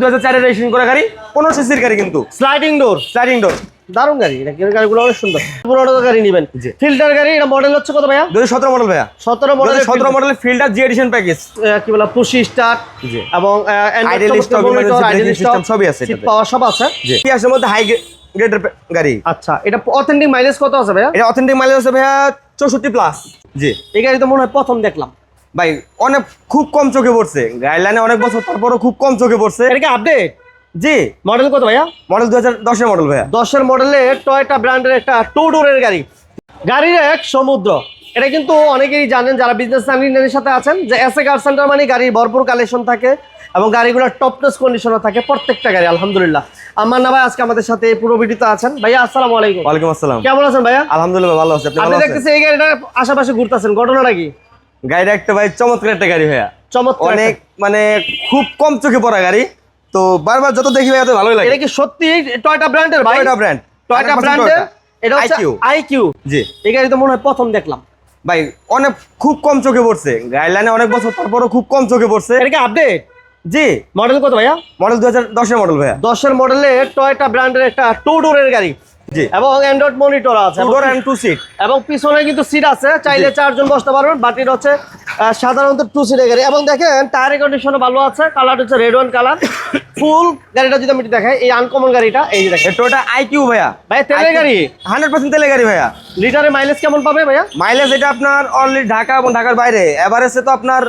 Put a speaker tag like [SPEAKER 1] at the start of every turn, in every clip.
[SPEAKER 1] দুই হাজার চারের রেজিস্ট্রেশন করা গাড়ি? পনেরো সিসির গাড়ি কিন্তু।
[SPEAKER 2] স্লাইডিং ডোর
[SPEAKER 1] স্লাইডিং ডোর
[SPEAKER 2] দারুণ গাড়ি। এটা গাড়িগুলো অনেক সুন্দর। পুরোনো গাড়ি নেবেন। ফিল্টার গাড়ি এটা মডেল হচ্ছে কত ভাইয়া?
[SPEAKER 1] সতেরো মডেল ভাইয়া।
[SPEAKER 2] সতেরো মডেল
[SPEAKER 1] সতেরো জি এডিশন প্যাকেজ
[SPEAKER 2] কি বলে পুশি স্টার্ট
[SPEAKER 1] জি।
[SPEAKER 2] এবং
[SPEAKER 1] সবই আছে।
[SPEAKER 2] সব আছে।
[SPEAKER 1] মধ্যে হাই গ্রেডের গাড়ি।
[SPEAKER 2] আচ্ছা এটা অথেন্টিক মাইলেজ কত আছে ভাইয়া?
[SPEAKER 1] এটা অথেন্টিক মাইলেজ আছে ভাইয়া চৌষট্টি প্লাস জি।
[SPEAKER 2] এই গাড়ি তো মনে হয় প্রথম দেখলাম।
[SPEAKER 1] ভাই অনেক খুব কম চোখে পড়ছে। গাইডলাইনে অনেক বছর তারপরও খুব কম চোখে পড়ছে।
[SPEAKER 2] এটা কি আপডেট
[SPEAKER 1] জি।
[SPEAKER 2] মডেল কত ভাইয়া?
[SPEAKER 1] মডেল দু হাজার দশের মডেল ভাইয়া।
[SPEAKER 2] দশের মডেলের টয়টা ব্র্যান্ডের একটা টু ডোরের গাড়ি। গাড়ির এক সমুদ্র। এটা কিন্তু অনেকেই জানেন যারা বিজনেস ইঞ্জিনিয়ারের সাথে আছেন যে এস এ কার সেন্টার মানে গাড়ির ভরপুর কালেকশন থাকে এবং গাড়িগুলোর টপনেস কন্ডিশনে থাকে প্রত্যেকটা গাড়ি আলহামদুলিল্লাহ। আমার না ভাই আজকে আমাদের সাথে পুরো ভিডিওতে আছেন। ভাইয়া আসসালামু আলাইকুম।
[SPEAKER 1] ওয়ালাইকুম আসসালাম।
[SPEAKER 2] কেমন আছেন ভাইয়া?
[SPEAKER 1] আলহামদুলিল্লাহ ভালো আছে। আপনি
[SPEAKER 2] দেখতেছি এই গাড়িটা আশেপাশে ঘুরতেছেন। ঘটনাটা কি?
[SPEAKER 1] গাড়িটা একটা ভাই চমৎকার একটা গাড়ি ভাইয়া।
[SPEAKER 2] চমৎকার
[SPEAKER 1] অনেক মানে খুব কম চোখে পড়া গাড়ি। তো বারবার যত দেখি ভাই এত ভালোই লাগে।
[SPEAKER 2] এটা কি সত্যি টয়টা ব্র্যান্ডের ভাই
[SPEAKER 1] টয়োটা ব্র্যান্ড
[SPEAKER 2] টয়টা ব্র্যান্ডের এটা হচ্ছে আইকিউ
[SPEAKER 1] জি।
[SPEAKER 2] এই গাড়ি তো মনে হয় প্রথম দেখলাম।
[SPEAKER 1] ভাই অনেক খুব কম চোখে পড়ছে। গাইডলাইনে অনেক বছর তারপরও খুব কম চোখে পড়ছে।
[SPEAKER 2] এটা কি আপডেট
[SPEAKER 1] জি।
[SPEAKER 2] মডেল কত ভাইয়া?
[SPEAKER 1] মডেল দু হাজার দশের মডেল ভাইয়া।
[SPEAKER 2] দশের মডেলের টয়টা ব্র্যান্ডের একটা টু ডোরের গাড়ি। এবং অ্যান্ড্রয়েড মনিটর আছে।
[SPEAKER 1] Two door and two seat
[SPEAKER 2] এবং পিছনে কিন্তু সিট আছে। চাইলে চারজন বসতে পারবেন বাটির হচ্ছে সাধারণত টু সিটের গাড়ি। এবং দেখেন টায়ার কন্ডিশন ভালো আছে। কালার হচ্ছে রেড ওয়ান কালার ফুল গাড়িটা যদি আমি দেখাই এই আনকমন গাড়িটা এই যে দেখেন।
[SPEAKER 1] টোটা আইকিউ ভাইয়া।
[SPEAKER 2] ভাই তেলের গাড়ি?
[SPEAKER 1] হান্ড্রেড পার্সেন্ট তেলের গাড়ি ভাইয়া।
[SPEAKER 2] লিটারে মাইলেজ কেমন পাবে ভাইয়া?
[SPEAKER 1] মাইলেজ এটা আপনার অলরেডি ঢাকা এবং ঢাকার বাইরে। এভারেজে তো আপনার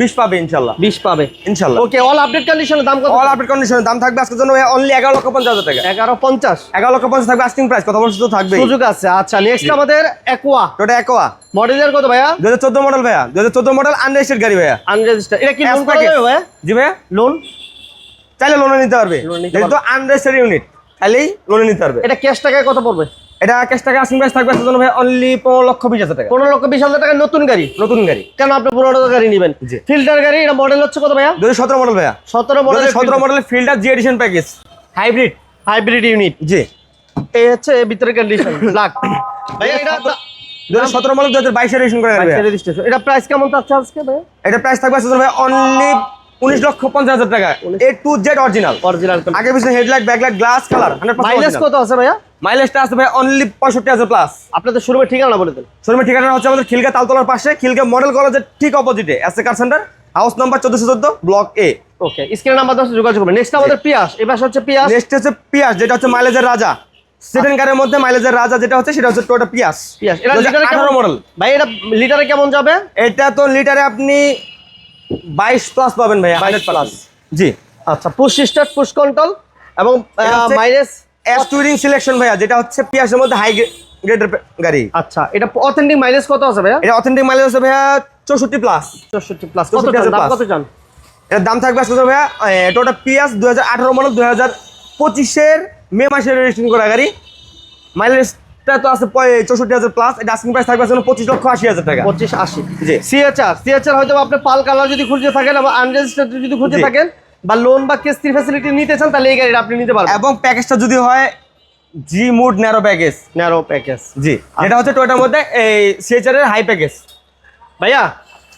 [SPEAKER 1] বিশ পাবে ইনশাল্লাহ।
[SPEAKER 2] বিশ পাবে।
[SPEAKER 1] ইনশাল্লাহ।
[SPEAKER 2] ওকে অল আপডেট কন্ডিশনের দাম কত?
[SPEAKER 1] অল আপডেট কন্ডিশনে দাম থাকবে আজকের জন্য অনলি এগারো লক্ষ পঞ্চাশ হাজার টাকা।
[SPEAKER 2] এগারো পঞ্চাশ।
[SPEAKER 1] এগারো লক্ষ পঞ্চাশ থাকবে আস্কিং প্রাইস কথা বলছি তো থাকবে
[SPEAKER 2] সুযোগ আছে আচ্ছা নেক্সট আমাদের একোয়া
[SPEAKER 1] টোটা একোয়া
[SPEAKER 2] মডেলের কত ভাইয়া?
[SPEAKER 1] দু হাজার চোদ্দ মডেল ভাইয়া। দু হাজার চোদ্দ মডেল আনরেজিস্টার্ড গাড়ি ভাইয়া।
[SPEAKER 2] আনরেজিস্টার এটা কি লোন করা যাবে ভাইয়া?
[SPEAKER 1] জি ভাইয়া।
[SPEAKER 2] লোন
[SPEAKER 1] চাইলে লোনে নিতে পারবে। যেহেতু আনরেজিস্টার্ড ইউনিট চাইলেই লোনে নিতে পারবে।
[SPEAKER 2] এটা ক্যাশ টাকায় কত পড়বে?
[SPEAKER 1] এটা ক্যাশ টাকা আস্কিং প্রাইস থাকবে আজকের ভাই অনলি পনেরো লক্ষ বিশ হাজার টাকা।
[SPEAKER 2] পনেরো লক্ষ বিশ হাজার টাকা নতুন গাড়ি?
[SPEAKER 1] নতুন গাড়ি।
[SPEAKER 2] কেন আপনি পুরোনো গাড়ি নেবেন। ফিল্টার গাড়ি এটা মডেল হচ্ছে কত ভাইয়া?
[SPEAKER 1] দু হাজার সতেরো মডেল ভাইয়া।
[SPEAKER 2] সতেরো মডেল
[SPEAKER 1] সতেরো মডেলের Fielder G edition package hybrid
[SPEAKER 2] hybrid unit
[SPEAKER 1] জি।
[SPEAKER 2] এই হচ্ছে ভিতরে কন্ডিশন ব্ল্যাক ভাইয়া এটা
[SPEAKER 1] দু হাজার সতেরো মডেল দু হাজার বাইশে রেজিস্ট্রেশন করে
[SPEAKER 2] এটা প্রাইস কেমন চাচ্ছে আজকে ভাইয়া?
[SPEAKER 1] এটা প্রাইস থাকবে আজকের ভাই অনলি উনিশ লক্ষ পঞ্চাশ হাজার টাকা। A to Z original
[SPEAKER 2] original
[SPEAKER 1] আগে পিছনে headlight backlight glass colour
[SPEAKER 2] mileage কত আছে ভাইয়া?
[SPEAKER 1] মাইলেজটা আছে ভাই অনলি পঁয়ষট্টি হাজার প্লাস
[SPEAKER 2] আপনাদের শোরুমের ঠিকানা বলে দেন।
[SPEAKER 1] শোরুমের ঠিকানা হচ্ছে আমাদের খিলগা তালতলার পাশে খিলগা মডেল কলেজের ঠিক অপোজিটে S car centre house number চোদ্দশো চোদ্দ block A
[SPEAKER 2] okay screen number দশ যোগাযোগ করবেন। নেক্সট আমাদের পিয়াস এবার হচ্ছে পিয়াস
[SPEAKER 1] নেক্সট হচ্ছে পিয়াস যেটা হচ্ছে মাইলেজের রাজা। সেভেন কারের মধ্যে মাইলেজের রাজা যেটা হচ্ছে সেটা হচ্ছে টোটা পিয়াস
[SPEAKER 2] পিয়াস এটা লিটারে কেমন
[SPEAKER 1] মডেল
[SPEAKER 2] ভাই এটা লিটারে কেমন যাবে?
[SPEAKER 1] এটা তো লিটারে আপনি বাইশ প্লাস পাবেন ভাই
[SPEAKER 2] 22
[SPEAKER 1] হান্ড্রেড প্লাস জি।
[SPEAKER 2] আচ্ছা পুশ স্টার্ট পুশ কন্ট্রোল এবং মাইলেজ
[SPEAKER 1] এস টুরিং সিলেকশন ভাইয়া যেটা হচ্ছে পিয়াসের মধ্যে হাই গ্রেডের গাড়ি।
[SPEAKER 2] আচ্ছা এটা অথেন্টিক মাইলেজ কত আছে ভাইয়া?
[SPEAKER 1] এটা অথেন্টিক মাইলেজ আছে ভাইয়া চৌষট্টি প্লাস
[SPEAKER 2] চৌষট্টি প্লাস কত
[SPEAKER 1] 64
[SPEAKER 2] চান? দাম কত চান?
[SPEAKER 1] এর দাম থাকবে আসলে ভাইয়া এটা ওটা পিয়াস দু হাজার আঠারো মডেল দু হাজার পঁচিশের মে মাসে রেজিস্ট্রেশন করা গাড়ি। মাইলেজটা তো আছে চৌষট্টি হাজার প্লাস এটা আস্কিং প্রাইস থাকবে পঁচিশ লক্ষ আশি হাজার টাকা।
[SPEAKER 2] পঁচিশ আশি।
[SPEAKER 1] জি।
[SPEAKER 2] সিএচআর সিএচআর হয়তো আপনি পাল কালার যদি খুঁজে থাকেন বা আনরেজিস্টার্ড যদি খুঁজে থাকেন বা লোন বা কিস্তির ফ্যাসিলিটি নিতে চান তাহলে এই গাড়িটা আপনি নিতে পারবেন।
[SPEAKER 1] এবং প্যাকেজটা যদি হয় G mood narrow package
[SPEAKER 2] narrow package
[SPEAKER 1] জি। এটা হচ্ছে টোয়েটার মধ্যে এই সিএচআর এর হাই প্যাকেজ
[SPEAKER 2] ভাইয়া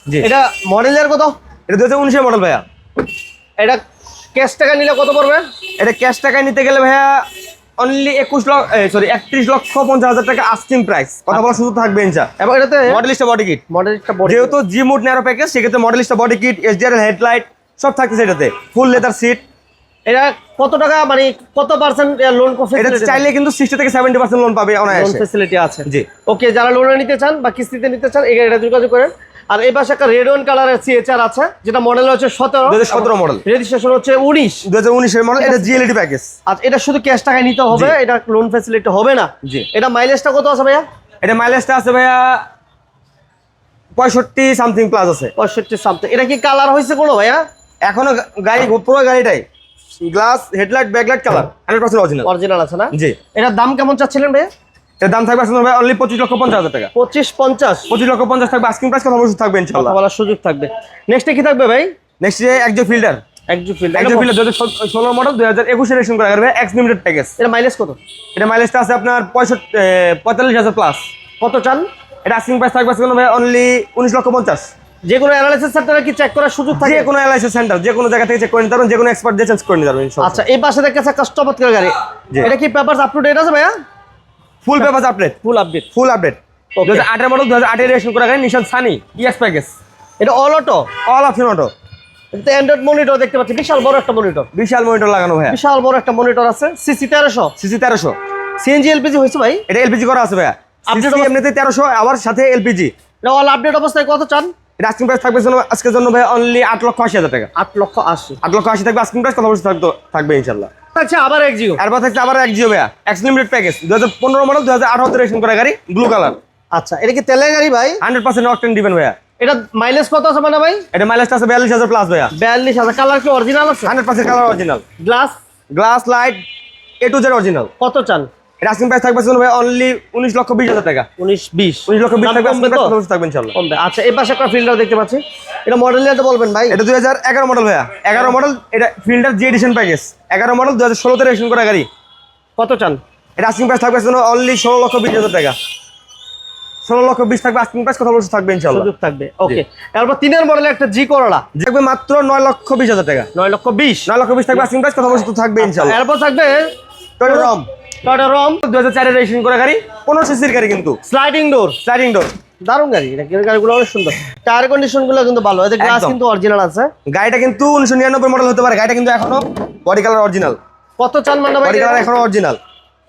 [SPEAKER 1] জি।
[SPEAKER 2] এটা মডেলের কত?
[SPEAKER 1] এটা দু হাজার উনিশের মডেল ভাইয়া।
[SPEAKER 2] এটা ক্যাশ টাকা নিলে কত পড়বে?
[SPEAKER 1] এটা ক্যাশ টাকায় নিতে গেলে ভাইয়া অনলি একুশ লক্ষ সরি একত্রিশ লক্ষ পঞ্চাশ হাজার টাকা আস্কিং প্রাইস কথা বলার সুযোগ থাকবে ইনশা।
[SPEAKER 2] এবং এটাতে
[SPEAKER 1] মডেলিস্টা বডি কিট
[SPEAKER 2] মডেলটা বড়
[SPEAKER 1] যেহেতু জি মুড ন্যারো প্যাকেজ সেক্ষেত্রে Modellista body kit SDR headlight সব থাকতেছে এটাতে। ফুল লেদার সিট
[SPEAKER 2] এটা কত টাকা মানে কত পার্সেন্ট লোন
[SPEAKER 1] এটা চাইলে কিন্তু সিক্সটি থেকে সেভেন্টি পার্সেন্ট লোন পাবে অনায়াসে।
[SPEAKER 2] ফ্যাসিলিটি আছে।
[SPEAKER 1] জি।
[SPEAKER 2] ওকে যারা লোনে নিতে চান বা কিস্তিতে নিতে চান গাড়িটা যোগাযোগ করেন। আর এই পাশে একটা রেড ওয়ান কালারের সিএচআর আছে যেটা মডেল হচ্ছে সতেরো।
[SPEAKER 1] 2017 মডেল
[SPEAKER 2] রেজিস্ট্রেশন হচ্ছে উনিশ।
[SPEAKER 1] দু হাজার উনিশের মডেল এটা জিএলইডি প্যাকেজ
[SPEAKER 2] আর এটা শুধু ক্যাশ টাকায় নিতে হবে এটা লোন ফ্যাসিলিটি হবে না।
[SPEAKER 1] জি।
[SPEAKER 2] এটা মাইলেজটা কত আছে ভাইয়া?
[SPEAKER 1] এটা মাইলেজটা আছে ভাইয়া পঁয়ষট্টি সামথিং প্লাস আছে।
[SPEAKER 2] পঁয়ষট্টি সামথিং এটা কি কালার হয়েছে কোনো ভাইয়া?
[SPEAKER 1] এখনও গাড়ি পুরো গাড়িটাই। Glass headlight backlight colour hundred percent original
[SPEAKER 2] original আছে না?
[SPEAKER 1] জি।
[SPEAKER 2] এটার দাম কেমন চাচ্ছিলেন ভাইয়া?
[SPEAKER 1] এর দাম থাকবে আসলে অনলি পঁচিশ লক্ষ পঞ্চাশ হাজার টাকা।
[SPEAKER 2] পঁচিশ পঞ্চাশ।
[SPEAKER 1] পঁচিশ লক্ষ পঞ্চাশ থাকবে আস্কিং প্রাইস কথা থাকবে ইনশাল্লাহ।
[SPEAKER 2] বলার সুযোগ থাকবে। নেক্সটে কি থাকবে ভাই?
[SPEAKER 1] নেক্সট যে একজো ফিল্ডার ষোলো মডেল দুই হাজার একুশে রেজিস্ট্রেশন করা। গাড়ি এক্স লিমিটেড প্যাকেজ
[SPEAKER 2] এটা মাইলেজ কত?
[SPEAKER 1] এটা মাইলেজটা আছে আপনার পঁয়ষট্টি পঁয়তাল্লিশ হাজার প্লাস
[SPEAKER 2] কত চান?
[SPEAKER 1] এটা আস্কিং প্রাইস থাকবে আসলে ভাই অনলি উনিশ লক্ষ পঞ্চাশ।
[SPEAKER 2] যে কোনো অ্যানালাইসিস সেন্টারে কি চেক করার সুযোগ থাকে?
[SPEAKER 1] যে কোনো সেন্টার যে কোনো জায়গা থেকে চেক করে নিতে পারবেন যে কোনো এক্সপার্ট দিয়ে চেঞ্জ করে নিতে পারবেন
[SPEAKER 2] আচ্ছা এই পাশে গাড়ি। এটা কি পেপারস আপ টু ডেট আছে ভাইয়া?
[SPEAKER 1] Full paper update
[SPEAKER 2] full update
[SPEAKER 1] full update. দু হাজার আটের মডেল দু হাজার আটের রেজিস্ট্রেশন করা গাড়ি নিশান সানি ইএস প্যাকেজ
[SPEAKER 2] এটা all auto
[SPEAKER 1] all option auto
[SPEAKER 2] এটা অ্যান্ড্রয়েড মনিটর দেখতে পাচ্ছি। বিশাল বড় একটা মনিটর
[SPEAKER 1] বিশাল মনিটর লাগানো ভাইয়া।
[SPEAKER 2] বিশাল বড় একটা মনিটর আছে সিসি তেরোশো।
[SPEAKER 1] সিসি তেরোশো।
[SPEAKER 2] সিএনজি এলপিজি হয়েছে ভাই?
[SPEAKER 1] এটা এলপিজি করা আছে ভাইয়া।
[SPEAKER 2] অবস্থা-
[SPEAKER 1] এমনিতে তেরোশো আবার সাথে এলপিজি
[SPEAKER 2] এটা অল আপডেট অবস্থায় কত চান?
[SPEAKER 1] এটা আস্কিং প্রাইস থাকবে জন্য আজকের জন্য ভাই অনলি আট লক্ষ আশি হাজার টাকা।
[SPEAKER 2] আট লক্ষ আশি।
[SPEAKER 1] আট লক্ষ আশি থাকবে আস্কিং প্রাইস কথা বলতে থাকতো থাকবে ইনশাল্লাহ।
[SPEAKER 2] আচ্ছা আবার এক জিও।
[SPEAKER 1] এরপর থাকছে আবার এক জিও ভাইয়া। এক্স লিমিটেড প্যাকেজ দু হাজার পনেরো মডেল দু হাজার আঠারোতে রেজিস্ট্রেশন করা গাড়ি ব্লু কালার
[SPEAKER 2] আচ্ছা এটা কি তেলের গাড়ি ভাই?
[SPEAKER 1] হান্ড্রেড পার্সেন্ট অকটেন দিবেন ভাইয়া।
[SPEAKER 2] এটা মাইলেজ কত আছে মানে ভাই?
[SPEAKER 1] এটা মাইলেজটা আছে বিয়াল্লিশ হাজার প্লাস ভাইয়া।
[SPEAKER 2] বিয়াল্লিশ হাজার। কালার কি অরিজিনাল আছে?
[SPEAKER 1] Hundred percent colour original
[SPEAKER 2] glass
[SPEAKER 1] glass light A to Z original
[SPEAKER 2] কত চান?
[SPEAKER 1] এটা আস্কিং প্রাইস থাকবে ভাই অনলি উনিশ লক্ষ বিশ হাজার টাকা।
[SPEAKER 2] উনিশ বিশ।
[SPEAKER 1] উনিশ লক্ষ বিশ
[SPEAKER 2] দাম
[SPEAKER 1] থাকবে
[SPEAKER 2] তো? কমবে। আচ্ছা এই পাশে একটা ফিল্টার দেখতে পাচ্ছি। এটা মডেল নিয়ে বলবেন ভাই।
[SPEAKER 1] এটা দুই হাজার এগারো মডেল ভাইয়া। এগারো মডেল এটা ফিল্ডার জি এডিশন প্যাকেজ এগারো মডেল দু হাজার ষোলোতে রেজিস্ট্রেশন করা গাড়ি।
[SPEAKER 2] কত চান?
[SPEAKER 1] এটা আস্কিং প্রাইস থাকবে অনলি ষোলো লক্ষ বিশ হাজার টাকা। ষোলো লক্ষ বিশ থাকবে আস্কিং প্রাইস কথা বলতে থাকবে ইনশাল্লাহ।
[SPEAKER 2] সুযোগ থাকবে। ওকে তারপর তিনের মডেল একটা জি করলা
[SPEAKER 1] থাকবে মাত্র নয় লক্ষ বিশ হাজার টাকা।
[SPEAKER 2] নয় লক্ষ বিশ।
[SPEAKER 1] নয় লক্ষ বিশ থাকবে আস্কিং প্রাইস কথা বলতে থাকবে ইনশাল্লাহ।
[SPEAKER 2] এরপর থাকবে
[SPEAKER 1] রম
[SPEAKER 2] টয়টা রম
[SPEAKER 1] দু হাজার চারের রেজিস্ট্রেশন করা গাড়ি। পনেরো সিসির গাড়ি কিন্তু।
[SPEAKER 2] স্লাইডিং ডোর
[SPEAKER 1] স্লাইডিং ডোর
[SPEAKER 2] দারুণ গাড়ি এটা গাড়িগুলো অনেক সুন্দর। টায়ার কন্ডিশনগুলো কিন্তু ভালো এদের গ্লাস কিন্তু অরিজিনাল আছে।
[SPEAKER 1] গাড়িটা কিন্তু উনিশশো নিরানব্বই মডেল হতে পারে গাড়িটা কিন্তু এখনও বডি কালার অরিজিনাল
[SPEAKER 2] কত চান মানে ভাই
[SPEAKER 1] বডি কালার এখনও অরিজিনাল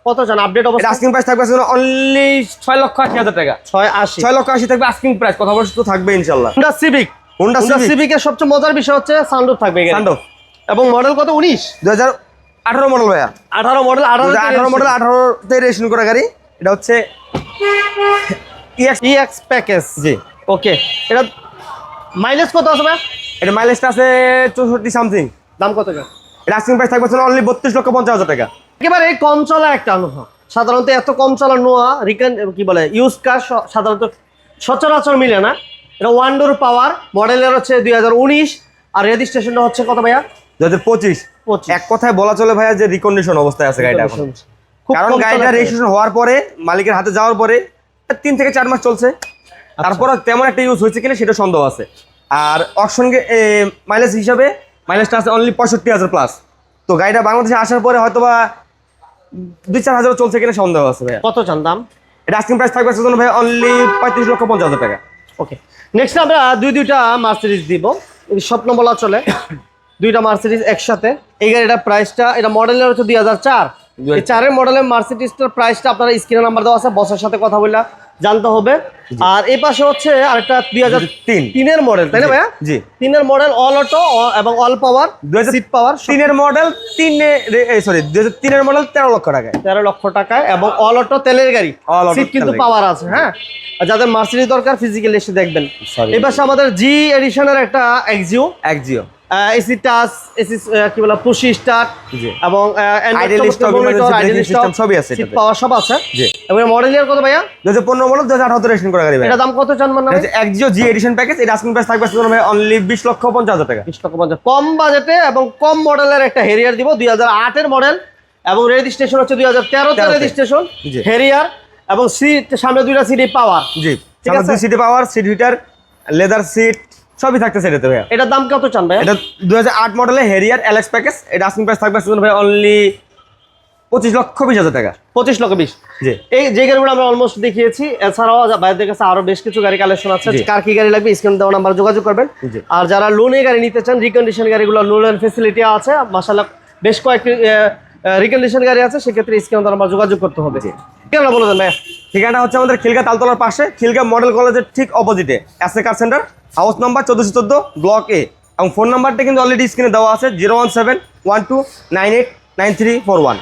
[SPEAKER 2] কত চান? আপডেট অবস্থা
[SPEAKER 1] আস্কিং প্রাইস থাকবে অনলি ছয় লক্ষ আশি হাজার টাকা।
[SPEAKER 2] ছয় আশি।
[SPEAKER 1] ছয় লক্ষ আশি থাকবে আস্কিং প্রাইস কথা বলতে তো থাকবে ইনশাল্লাহ
[SPEAKER 2] হুন্ডা সিভিক হুন্ডা। সিভিকের সবচেয়ে মজার বিষয় হচ্ছে সানরুফ থাকবে এবং মডেল কত? উনিশ?
[SPEAKER 1] দু হাজার আঠারো মডেল ভাইয়া।
[SPEAKER 2] আঠারো মডেল
[SPEAKER 1] আঠারো
[SPEAKER 2] আঠারো
[SPEAKER 1] মডেল আঠারোতে রেজিস্ট্রেশন করা গাড়ি। এটা হচ্ছে
[SPEAKER 2] ইএক্স প্যাকেজ
[SPEAKER 1] জি।
[SPEAKER 2] ওকে এটা মাইলেজ কত আছে ভাই
[SPEAKER 1] এটা মাইলেজটা আছে চৌষট্টি সামথিং
[SPEAKER 2] দাম কত
[SPEAKER 1] এটা আস্কিং প্রাইস থাকবে অনলি বত্রিশ লক্ষ পঞ্চাশ হাজার টাকা।
[SPEAKER 2] একেবারে কম চলা একটা অনুভব সাধারণত এত কম চলা নোয়া রিকান কি বলে ইউজ কার সাধারণত সচরাচর মিলে না। এটা ওয়ান ডোর পাওয়ার মডেলের হচ্ছে দুই হাজার উনিশ। আর রেজিস্ট্রেশনটা হচ্ছে কত ভাইয়া?
[SPEAKER 1] দু হাজার পঁচিশ। এক কথায় বলা চলে ভাইয়া যে রিকন্ডিশন অবস্থায় আছে গাড়িটা এখন। কারণ গাড়িটা রেজিস্ট্রেশন হওয়ার পরে মালিকের হাতে যাওয়ার পরে তিন থেকে চার মাস চলছে।
[SPEAKER 2] আচ্ছা।
[SPEAKER 1] তারপর তেমন একটা ইউজ হয়েছে কিনা সেটা সন্দেহ আছে। আর অপশন মাইলেজ হিসাবে মাইলেজটা আছে অনলি পঁয়ষট্টি হাজার প্লাস তো গাড়িটা বাংলাদেশে আসার পরে হয়তো বা দুই চার হাজার চলছে কিনা সন্দেহ আছে ভাইয়া।
[SPEAKER 2] কত চান দাম?
[SPEAKER 1] এটা আস্কিং প্রাইস থাকবে সেজন্য ভাই অনলি পঁয়ত্রিশ লক্ষ পঞ্চাশ হাজার টাকা।
[SPEAKER 2] ওকে নেক্সট আমরা দুই দুইটা মার্সিডিজ দিব। স্বপ্ন বলা চলে। দুইটা মার্সিডিজ একসাথে। এই গাড়িটার প্রাইসটা এটা মডেলের হচ্ছে দুই হাজার চার। এই চারের মডেলের মার্সিডিজটার প্রাইসটা আপনারা স্ক্রিনে নাম্বার দেওয়া আছে বসের সাথে কথা বললে জানতে হবে। আর এই পাশে হচ্ছে আরেকটা দুই হাজার
[SPEAKER 1] তিন।
[SPEAKER 2] তিনের মডেল তাই না ভাইয়া?
[SPEAKER 1] জি।
[SPEAKER 2] তিনের মডেল অল অটো এবং অল পাওয়ার
[SPEAKER 1] 2000
[SPEAKER 2] সিট পাওয়ার
[SPEAKER 1] তিনের মডেল তিনে সরি দুই হাজার তিনের মডেল তেরো লক্ষ টাকায়।
[SPEAKER 2] তেরো লক্ষ টাকায় এবং অল অটো তেলের গাড়ি। সিট কিন্তু পাওয়ার আছে হ্যাঁ? যাদের মার্সিডিজ দরকার ফিজিক্যালি এসে দেখবেন. এই পাশে আমাদের জি এডিশনের একটা এক্সিও
[SPEAKER 1] এক জিও
[SPEAKER 2] এসি টাচ এসি কি বলে পুশি স্টার্ট এবং
[SPEAKER 1] সবই আছে।
[SPEAKER 2] পাওয়ার সব আছে।
[SPEAKER 1] জি।
[SPEAKER 2] এবং মডেল ইয়ার কত ভাইয়া?
[SPEAKER 1] দু হাজার পনেরো মডেল দু হাজার আঠারোতে রেজিস্ট্রেশন করা গাড়ি ভাই
[SPEAKER 2] এটা দাম কত চান মানে?
[SPEAKER 1] এটা হচ্ছে জিও জি এডিশন প্যাকেজ এটা আস্কিং প্রাইস থাকবে ভাই অনলি বিশ লক্ষ পঞ্চাশ হাজার টাকা।
[SPEAKER 2] বিশ লক্ষ পঞ্চাশ। কম বাজেটে এবং কম মডেলের একটা হেরিয়ার দিব দুই হাজার আটের মডেল এবং রেজিস্ট্রেশন হচ্ছে দুই হাজার তেরোতে
[SPEAKER 1] তেরোতে।
[SPEAKER 2] রেজিস্ট্রেশন হেরিয়ার এবং সিট সামনে দুইটা সিটি পাওয়ার
[SPEAKER 1] জি
[SPEAKER 2] ঠিক আছে।
[SPEAKER 1] সিটে power seat heater leather seat সবই থাকতেছে এটাতে ভাইয়া।
[SPEAKER 2] এটার দাম কত চান ভাইয়া?
[SPEAKER 1] এটা দু হাজার আট মডেলের হেরিয়ার এলএক্স প্যাকেজ এটা আস্কিং প্রাইস থাকবে সেজন্য ভাই অনলি পঁচিশ লক্ষ বিশ হাজার টাকা।
[SPEAKER 2] পঁচিশ লক্ষ বিশ।
[SPEAKER 1] জি।
[SPEAKER 2] এই যে গাড়িগুলো আমরা অলমোস্ট দেখিয়েছি এছাড়াও বাইরের কাছে আরও বেশ কিছু গাড়ি কালেকশন আছে। কার কি গাড়ি লাগবে স্ক্রিন দেওয়া নাম্বার যোগাযোগ করবেন। আর যারা লোনে গাড়ি নিতে চান রিকন্ডিশন গাড়িগুলো লোনের ফেসিলিটি আছে। মাসাল্লাহ বেশ কয়েকটি রিকন্ডিশন গাড়ি আছে সেক্ষেত্রে স্ক্রিন দেওয়া নাম্বার যোগাযোগ করতে হবে। কেন বলে দেন ভাইয়া।
[SPEAKER 1] ঠিকানা হচ্ছে আমাদের খিলগা তালতলার পাশে। খিলগা মডেল কলেজের ঠিক অপোজিটে S car centre house number চোদ্দোশো চোদ্দ ব্লক এ এবং ফোন নাম্বারটা কিন্তু অলরেডি স্ক্রিনে দেওয়া আছে zero one seven one two nine eight nine three four one